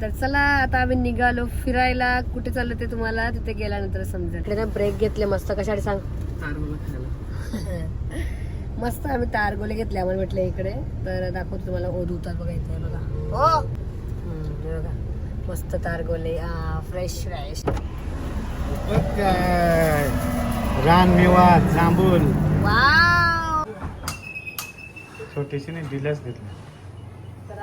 तर चला आता आम्ही निघालो फिरायला. कुठे चाललो ते तुम्हाला तिथे गेल्यानंतर समजेल. इकडे ब्रेक घेतले मस्त कशासाठी सांग. मस्त आम्ही तारगोले घेतले आम्हाला म्हटलं इकडे. तर दाखवतो तुम्हाला ओढ उतार बघा इथे बघा. हो! हम्म, बघा. मस्त तारगोले फ्रेश फ्रेश रान मेवा जांभूल वाव! छोटीशी डिलक्स घेतली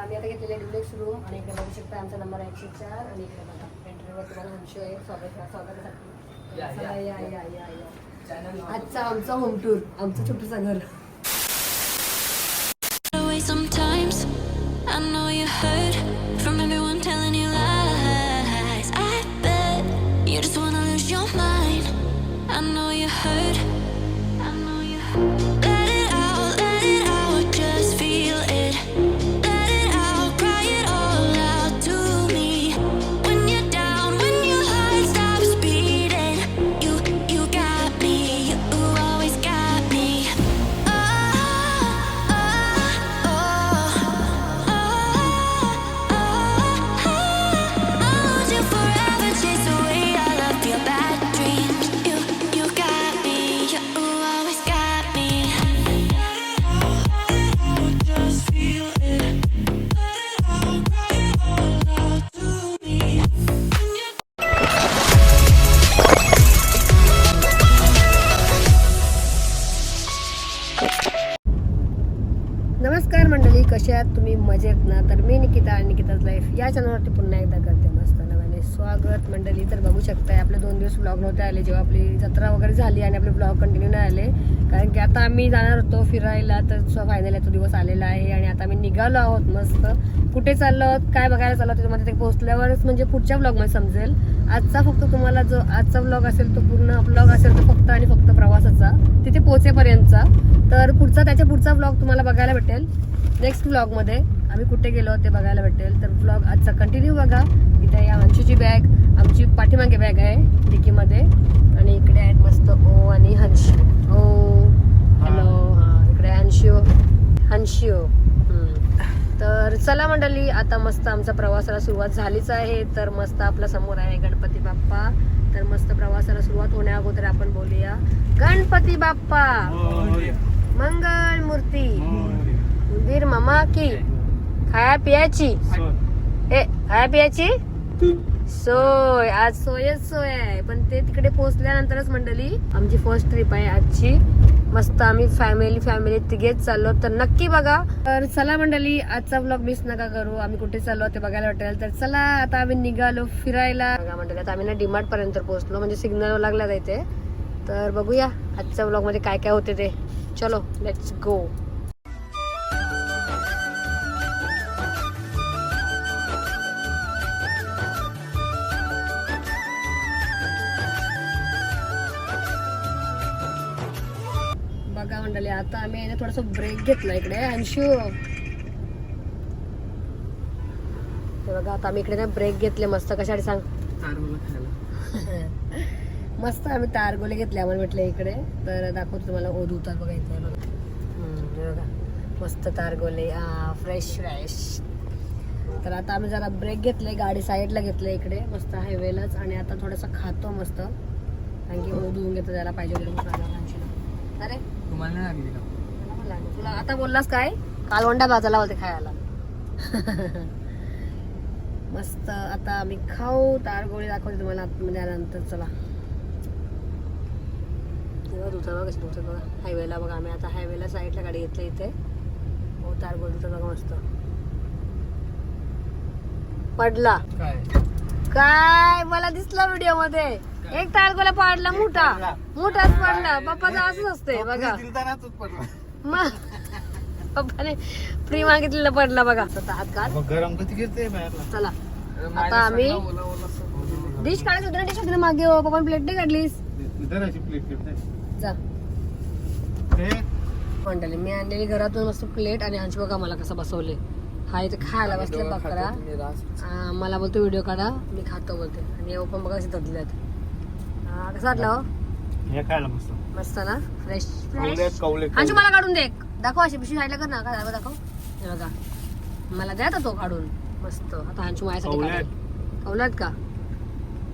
आम्ही आता घेतलेले डिलेक्स रूम आणि इकडे बघू शकता आमचा नंबर एकशे चार आणि इकडे बघा एंट्रीवर तुम्हाला हंशो आहे. स्वागत स्वागतासाठी चला, या या. या या आजचा आमचा होम टूर आमचं छोटूसा घर. नमस्कार मंडळी कशा आहात तुम्ही? मजेत ना? तर मी निकिता आणि निकिताज लाईफ या चॅनलवरती पुन्हा एकदा करते मस्त. स्वागत मंडळी तर बघू शकताय आपले दोन दिवस ब्लॉग नव्हते आले जेव्हा आपली जत्रा वगैरे झाली आणि आपले ब्लॉग कंटिन्यू नाही आले. कारण की आता आम्ही जाणार होतो फिरायला तर फायनल तो दिवस आलेला आहे आणि आता आम्ही निघालो आहोत मस्त. कुठे चाललो आहोत काय बघायला चाललो तुम्हाला त्याच्यामध्ये ते पोहोचल्यावरच म्हणजे पुढच्या ब्लॉगमध्ये समजेल. आजचा फक्त तुम्हाला जो आजचा ब्लॉग असेल तो पूर्ण ब्लॉग असेल तो फक्त आणि फक्त प्रवासाचा तिथे पोहोचेपर्यंतचा. तर पुढचा त्याच्या पुढचा ब्लॉग तुम्हाला बघायला भेटेल. नेक्स्ट ब्लॉगमध्ये आम्ही कुठे गेलो ते बघायला भेटेल. तर ब्लॉग आजचा कंटिन्यू बघा. इथे या अंशूची बॅग आमची पाठीमागे बॅग आहे डिकीमध्ये. आणि इकडे आहेत मस्त ओ आणि हंश. ओ हॅलो हा. इकडे हंशू. हम्म. तर चला मंडळी आता मस्त आमचा प्रवासाला सुरुवात झालीच आहे. तर मस्त आपल्यासमोर आहे गणपती बाप्पा. तर मस्त प्रवासाला सुरुवात होण्या अगोदर आपण बोलूया. गणपती बाप्पा. मंगल मूर्ती. वीर मामा की. खाया पियाची. ए खाया पियाची? सोय आज सोयच सोय आहे. पण ते तिकडे पोहोचल्यानंतरच मंडळी आमची फर्स्ट ट्रिप आहे आजची. मस्त आम्ही फॅमिली फॅमिली तिघेच चाललो. तर नक्की बघा. तर चला मंडळी आजचा ब्लॉग मिस नका करू. आम्ही कुठे चाललो ते बघायला वाटेल. तर चला आता आम्ही निघालो फिरायला. बघा मंडळी आता आम्ही ना डिमार्ट पर्यंत पोहोचलो. म्हणजे सिग्नल लागला इथे तर बघूया आजच्या ब्लॉगमध्ये काय काय होते ते. चलो लेट्स गो मंडळी आता आम्ही आहे ना थोडासा ब्रेक घेतला इकडे. अंशू हे बघा आता आम्ही इकडे ना ब्रेक घेतले. मस्त कशासाठी सांग. मस्त आम्ही तारगोले घेतले. आम्हाला म्हटलं इकडे. तर दाखवतो तुम्हाला. ओढ उतार बघा इथे. बघा. बघा. मस्त तारगोले फ्रेश फ्रेश तर आता आम्ही जरा ब्रेक घेतले. गाडी साईडला घेतले इकडे. मस्त हायवेलाच आणि आता थोडंसं खातो मस्त. कारण की ओढ होऊन घेतो त्याला पाहिजे. अरे तुम्हाला नाही लागली का. तुला आता बोललास काय? कालवंडा भाजायला होते खायला. मस्त आता आम्ही खाऊ. तारगोळी दाखवते तुम्हाला आतमध्ये आल्यानंतर. चला. दुसरं बघा कसं बघा. हायवेला बघा आम्ही. आता हायवेला साईडला गाडी घेतली इथे. हो तारगोळीचं बघा मस्त. पडला. काय? काय? मला दिसला व्हिडिओमध्ये. एक तारगोला पाडला मोठा. मोठाच पडला. पप्पाचं असंच असते बघा. मग पप्पाने फ्री मागितलेला पडला बघा. गरम कधी घेते चला. आता आम्ही डिश काढायची होती ना डिश होती ना मागे पप्पा प्लेट नाही काढलीस? जा. मंडळी मी आणलेली घरातून मस्त प्लेट आणि अंश बघा मला कसं बसवले हा इथे खायला बसले बकरा. मला बोलतो व्हिडिओ काढा मी खातो बोलते. आणि पण बघा हा कसं वाटलं हो? हे खायला मस्त. मस्त ना? फ्रेश फ्रेश अंशू मला काढून दे एक. दाखव अशी पिशवी साईडला कर ना. काय दाखव. हे बघा. मला द्या आता तो काढून. मस्त. आता हांची माझ्यासाठी कवल्यात. काढायला. कवल्यात का?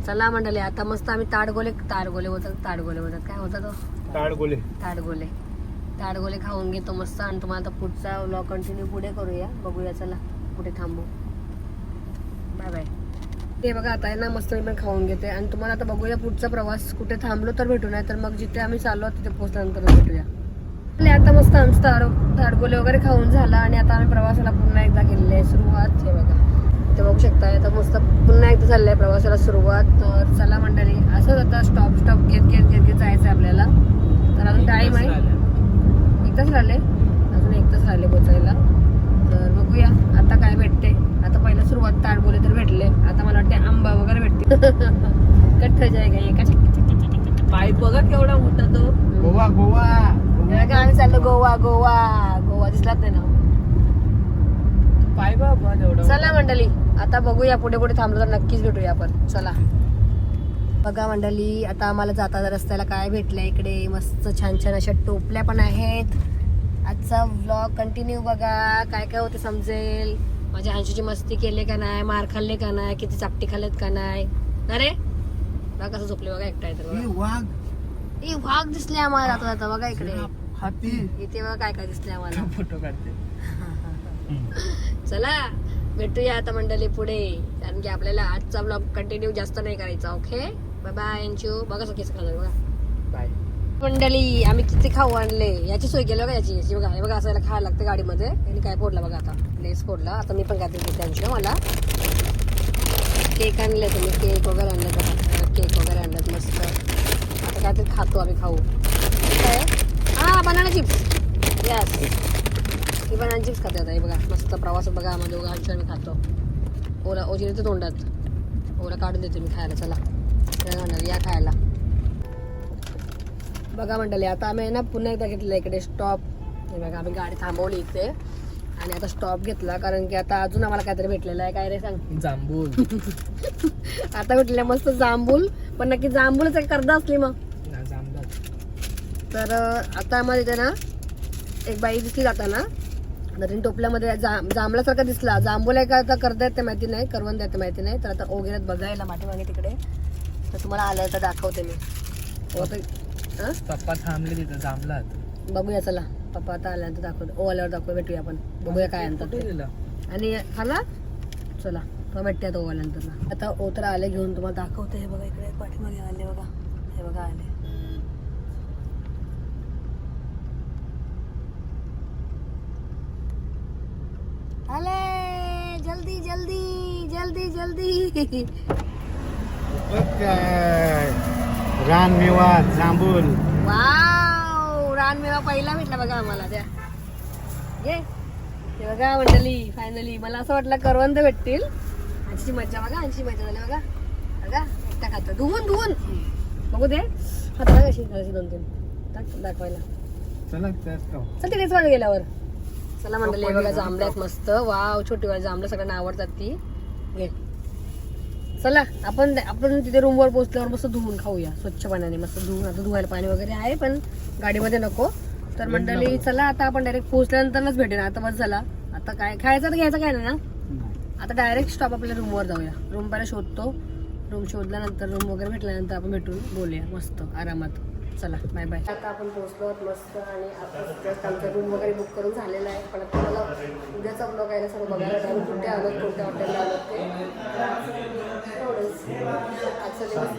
चला मंडळी आता मस्त आम्ही ताडगोले ताडगोले होतात ताडगोले होतात काय होता तो ताड गोले ताडगोले. ताडगोले खाऊन घेतो मस्त. आणि तुम्हाला आता पुढचा व्लॉग कंटिन्यू पुढे करूया. बघूया चला. कुठे थांबू. बाय बाय ते बघा आता आहे ना मस्त मी पण खाऊन घेते. आणि तुम्हाला आता बघूया पुढचा प्रवास कुठे थांबलो तर भेटू नाही तर मग जिथे आम्ही चाललो तिथे पोहोचल्यानंतर भेटूया. आता मस्त आमचं ताड ताडगोले वगैरे खाऊन झाला आणि आता आम्ही प्रवासाला पुन्हा एकदा केलेली आहे सुरुवात. हे बघा. ते बघू शकताय आता मस्त पुन्हा एकदा चाललंय आहे प्रवासाला सुरुवात. तर चला मंडळी असंच आता स्टॉप स्टॉप घेत घेत घेत घेत जायचं आहे आपल्याला. तर अजून टाईम आहे. एक तास राहिले? अजून एक तास राहिले पोचायला. तर बघूया आता काय भेटते. आता पहिला सुरुवात ताडबोले तर भेटले आता मला वाटते आंबा कट्ट जायगा एका पाईप बघा केवढा मोठा तो. गोवा गोवा. आम्ही चाललो गोवा गोवा. गोवा दिसलाच नाही ना? बघा तेवढा. चला मंडळी आता बघूया पुढे पुढे थांबलो तर नक्कीच भेटूया आपण. चला. बघा मंडळी आता आम्हाला जाता रस्त्याला काय भेटलं इकडे? मस्त छान छान अशा टोपल्या पण आहेत. आजचा व्लॉग कंटिन्यू बघा. काय काय होते समजेल. माझ्या हंशीची मस्ती केले का नाही मार खाल्ले का नाही किती चापटी खाल्लेत का नाही. अरे बघा कसं झोपले बघा एकटा बघा. वाघ. ए वाघ दिसले आम्हाला जाता जाता बघा इकडे. हाती. इथे बघा काय काय दिसले आम्हाला. फोटो काढते. चला भेटूया आता मंडळी पुढे. कारण की आपल्याला आजचा ब्लॉग कंटिन्यू जास्त नाही करायचा ओके बाय बाय यांचू बघा सगळे खाणार बघा. बाय मंडळी आम्ही किती खाऊ आणले? याची सोय केली बघा याची. याची बघा हे बघा असायला खायला लागतं गाडीमध्ये. यांनी काय फोडला बघा आता? लेस फोडला. आता मी पण काय देते त्यांचं मला. केक आणले तुम्ही. केक वगैरे आणले बघा. केक वगैरे आणलेत मस्त. आता काहीतरी खातो आम्ही खाऊ. काय? हा बनाना चिप्स यस ही बनाना चिप्स खाते आता हे बघा. मस्त प्रवास बघा आम्हाला दोघं आमच्या आम्ही खातो. ओला ओजिने तर तोंडात. ओला काढून देते मी खायला चला. या खायला. बघा मंडळी आता आम्ही ना पुन्हा एकदा घेतलं इकडे स्टॉप बघा आम्ही गाडी थांबवली इथे. आणि आता स्टॉप घेतला कारण की आता अजून आम्हाला काहीतरी भेटलेलं आहे. काय रे सांग? जांभूल आता भेटलेलं मस्त जांभूल पण नक्की जांभूलच एक कर्दा असली मग. तर आता आम्हाला इथे ना एक बाई दिसली जाताना. तर तिने टोपल्यामध्ये जा जांभळासारखा दिसला. जांभूल आहे का आता करता येते माहिती नाही करवंद येते माहिती नाही. तर आता ओगेरात बघायला पाठीमागे तिकडे. तर तुम्हाला आलं तर दाखवते मी. हो? पप्पा थांबले तिथं जांभलात बघूया चला. पप्पा आता आल्यानंतर दाखवतो ओ आल्यावर दाखवू भेटूया आपण. बघूया काय आणतात कुठे ते. गेला? आणि खाला? चला तो भेटते आता ओ आल्यानंतर. आता ओ तर आले घेऊन तुम्हाला दाखवते. हे बघा इकडे पाठीमागे आले बघा. हे बघा आले. आले! जल्दी जल्दी जल्दी जल्दी. काय. रान मेवा जांभूल वाव! रानमेवा पहिला भेटला बघा आम्हाला त्या ये हे बघा मंडळी फायनली मला असं वाटलं करवंद भेटतील. आजची मज्जा बघा आजची मज्जा झाली बघा. बघा एकटा खातो. धुवून धुवून. बघू दे. हाताला कशी कशी दोन तीन टाक दाखवायला. चला. चल तिकडेच वाजू गेल्यावर. चला मंडळी हे बघा जांभळ्यात मस्त. वाव छोटी वाली जांभळं सगळ्यांना आवडतात ती. घे. चला आपण आपण तिथे रूमवर पोहोचल्यावर मस्त धुवून खाऊया. स्वच्छ पाण्याने मस्त धुवून आता धुवायला पाणी वगैरे आहे पण गाडीमध्ये नको. तर मंडळी चला आता आपण डायरेक्ट पोहोचल्यानंतरच भेटेन. आता बस झाला. आता काय खायचं तर घ्यायचं काय नाही ना. आता डायरेक्ट स्टॉप आपल्या रूमवर जाऊया. रूम पहिला शोधतो. रूम शोधल्यानंतर रूम वगैरे भेटल्यानंतर आपण भेटून बोलूया. मस्त आरामात. चला बाय बाय आता आपण पोहोचलो आहोत मस्त आणि आता आमचा रूम वगैरे बुक करून झालेला आहे. पण आता मला उद्याचा ब्लॉग आहे ना सर्व बघायला टाइम कुठे आलो कोणत्या हॉटेलला आलो ते. आजचा दिवस.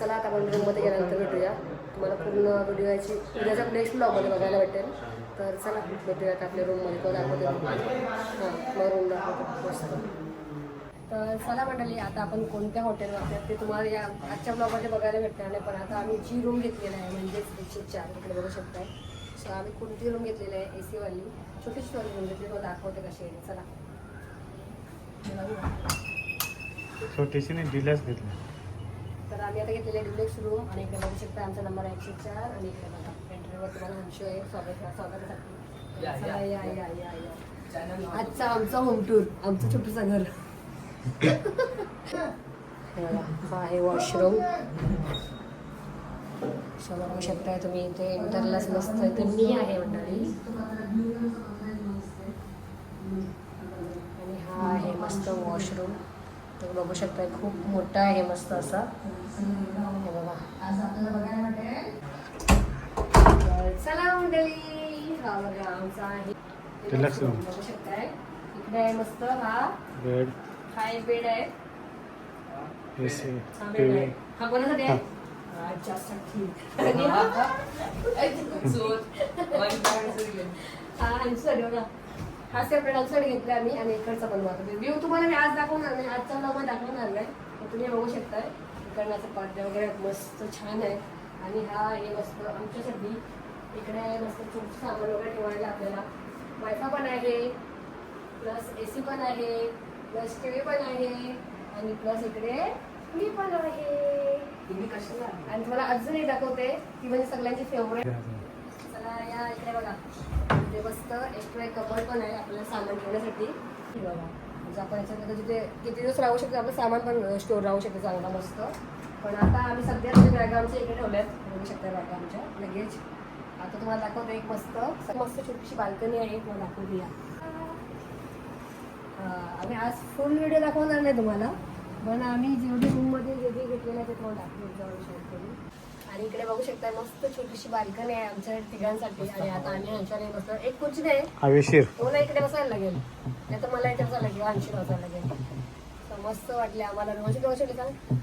चला आता आपण रूममध्ये गेल्यानंतर भेटूया. तुम्हाला पूर्ण व्हिडिओची उद्याच्या नेक्स्ट ब्लॉगमध्ये बघायला भेटेल. तर चला भेटूया आता आपल्या रूममध्ये तो दाखवते हां मग रूम दाखवतो. मस्त. तर चला मंडळी आता आपण कोणत्या हॉटेलवर आहोत ते तुम्हाला या आजच्या ब्लॉगमध्ये बघायला भेटणार नाही पण आता आम्ही जी रूम घेतलेली आहे म्हणजेच एकशे चार इकडे बघू शकताय. सो आम्ही कोणती रूम घेतलेली आहे? ए सीवाली छोटी छोटी रूम घेतली तो दाखवते कशी आहे चला. हे. छोटीशी नाही डिलच घेतली. तर आम्ही आता घेतलेले डिलेक्स रूम आणि इकडे बघू शकता आमचा नंबर आहे एकशे चार आणि इकडे बघा एंट्रीवर तुम्हाला हंशू आहे. स्वागत स्वागतासाठी. या या. या या आजचा आमचा होम टूर आमचं छोटंसं घर. हे हा आहे वॉशरूम बघू शकताय तुम्ही इथे इंटरलाच मस्त इथे मी आहे मंडळी. आणि हा आहे मस्त वॉशरूम तुम्ही बघू शकता खूप मोठा आहे मस्त असा. हे बघा. तर चला मंडळी हा बघा आमचा आहे. बघू शकताय. इकडे आहे मस्त हा. बेड हा एक बेड आहे? हा बेड आहे. हा कोणासाठी आहे? हा. हा आमच्यासाठी बघा हा. सेपरेट आमच्यासाठी घेतला आम्ही आणि इकडचा बनवतो व्ह्यू तुम्हाला मी आज दाखवणार नाही. आजचा ब्लॉग दाखवणार नाही. तर तुम्ही बघू शकताय. इकडनाचे पडदे वगैरे. मस्त छान आहे. आणि हा हे मस्त आमच्यासाठी इकडे आहे मस्त खूप सामान वगैरे ठेवायला आपल्याला. वायफाय पण आहे. प्लस ए सी पण आहे. प्लस टी पण आहे आणि प्लस इकडे मी पण आहे. तुम्ही कशाला आणि तुम्हाला अजून एक दाखवते ती म्हणजे सगळ्यांची फेवरेट चला या इकडे बघा. इथे मस्त एक्स्ट्रा एक कबड पण आहे आपल्याला सामान ठेवण्यासाठी. बघा. म्हणजे आपण याच्यामध्ये जिथे किती दिवस राहू शकतो आपलं सामान पण स्टोर राहू शकते चांगला मस्त. पण आता आम्ही सध्या म्हणजे बॅगा आमच्या इकडे ठेवल्यात. बघू शकता बॅगा आमच्या. लगेच. आता तुम्हाला दाखवते एक मस्त मस्त छोटीशी बाल्कनी आहे तुम्हाला दाखवते या आम्ही आज फुल व्हिडिओ दाखवणार नाही तुम्हाला पण आम्ही जेवढी रूममध्ये जे जे घेतलेलं आहे ते तुम्हाला दाखवून शेअर करू आणि इकडे बघू शकता मस्त छोटीशी बाल्कनी आहे आमच्या तिघांसाठी. आणि आता आम्ही आमच्या बसलो. एक खुर्ची नाही. हवेशीर तुम्हाला इकडे बसायला लागेल. नाही तर मला इथे बसायला लागेल ऐंशी बसायला लागेल. तर मस्त वाटले आम्हाला. रूमची कशी वाटली सांग?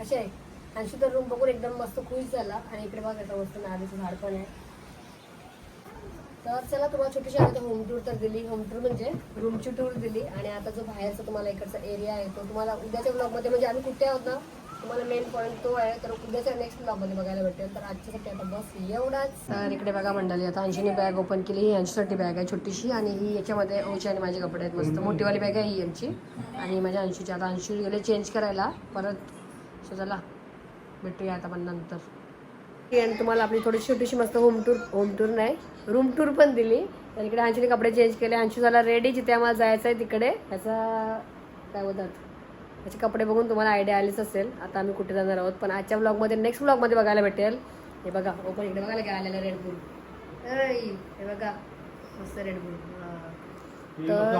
कशी आहे? ऐंशी तर रूम बघून एकदम मस्त खुश झाला. आणि इकडे बघा याचं मस्त नारळीचं झाड पण आहे. तर चला तुम्हाला छोटीशी आता होम टूर तर दिली. होम टूर म्हणजे रूमची टूर दिली. आणि आता जो बाहेरचा तुम्हाला इकडचा एरिया आहे तो तुम्हाला उद्याच्या ब्लॉगमध्ये म्हणजे आम्ही कुठे आहोत ना तुम्हाला मेन पॉईंट तो आहे. तर उद्याच्या नेक्स्ट ब्लॉगमध्ये बघायला भेटेल. तर आजच्यासाठी आता बस एवढाच. तर इकडे बघा मंडळी आता ऐंशीने बॅग ओपन केली. ही अंशीसाठी बॅग आहे छोटीशी. आणि ही याच्यामध्ये ओची आणि माझे कपडे आहेत मस्त. मोठीवाली बॅग आहे ही आमची. आणि माझ्या ऐंशीची आता ऐंशी गेले चेंज करायला. परत सो चला भेटूया आता पण नंतर. आणि तुम्हाला आपली थोडी छोटीशी मस्त होम टूर होम टूर नाही रूम टूर पण दिली. तर इकडे अंशूने कपडे चेंज केले. अंशू झाला रेडी जिथे आम्हाला जायचं आहे तिकडे. त्याचा काय बोलतात? त्याचे कपडे बघून तुम्हाला आयडिया आलीच असेल. आता आम्ही कुठे जाणार आहोत? पण आजच्या ब्लॉगमध्ये नेक्स्ट ब्लॉगमध्ये बघायला भेटेल. हे बघा ओपन इकडे बघायला काय आलेलं रेडबुल हे बघा मस्त रेडबुल तर-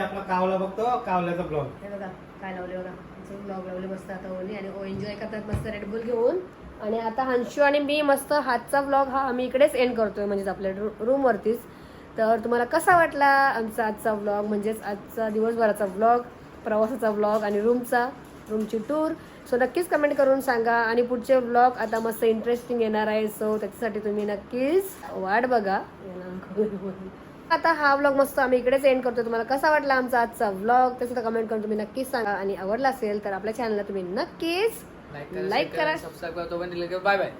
आपला कावला बघतो कावल्याचा ब्लॉग हे बघा काय लावले बघा. ब्लॉग लावले मस्त आता ओली आणि ओ एन्जॉय करतात मस्त रेडबुल घेऊन. आणि आता हंशू आणि मी मस्त हातचा ब्लॉग हा आम्ही इकडेच एंड करतोय म्हणजेच आपल्या रूमवरतीच तर तुम्हाला कसा वाटला आमचा आजचा व्लॉग म्हणजेच आजचा दिवसभराचा व्लॉग प्रवासाचा व्लॉग आणि रूमचा रूमची टूर सो नक्कीच कमेंट करून सांगा. आणि पुढचे व्लॉग आता मस्त इंटरेस्टिंग येणार आहे. सो त्याच्यासाठी तुम्ही नक्कीच वाट बघा. आता हा व्लॉग मस्त आम्ही इकडेच एंड करतो तुम्हाला कसा वाटला आमचा आजचा व्लॉग ते सुद्धा कमेंट करून तुम्ही नक्कीच सांगा. आणि आवडला असेल तर आपल्या चॅनलला तुम्ही नक्कीच लाईक करा करा. सबस्क्राईब करा. Bye bye